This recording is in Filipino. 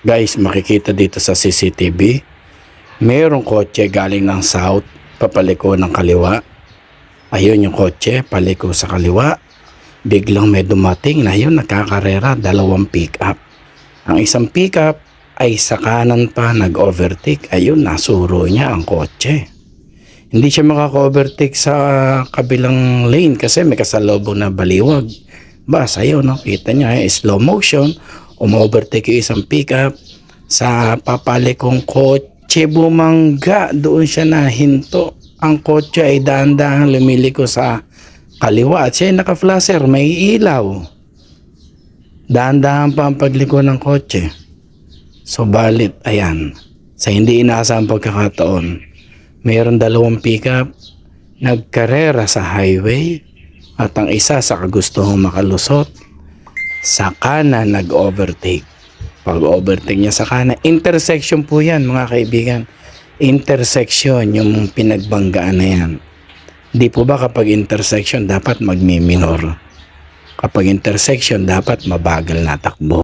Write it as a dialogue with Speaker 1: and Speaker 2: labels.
Speaker 1: Guys, makikita dito sa CCTV, mayroong kotse galing ng south, papaliko ng kaliwa. Ayun yung kotse, paliko sa kaliwa. Biglang may dumating na yun, nagkakarera, dalawang pick-up. Ang isang pick-up ay sa kanan pa nag-overtake. Ayun, nasuro niya ang kotse. Hindi siya makaka-overtake sa kabilang lane kasi may kasalubong na baliwag. Bas, ayun, no? kita niya, eh, slow motion, umovertake yung isang pickup sa papalikong kotse bumangga. Doon siya nahinto. Ang kotse ay dahan-dahan lumiliko sa kaliwa at siya ay naka-flasher, may ilaw. Dahan-dahan pa ang pagliko ng kotse. Subalit, ayan, sa hindi inaasahang pagkakataon, mayroon dalawang pickup nagkarera sa highway at ang isa sa kagustuhang makalusot sa kanan nag-overtake. Pag overtake niya sa kanan, intersection po yan mga kaibigan. Intersection yung pinagbanggaan na yan. Di po ba kapag intersection dapat magmi-minor? Kapag intersection dapat mabagal na takbo.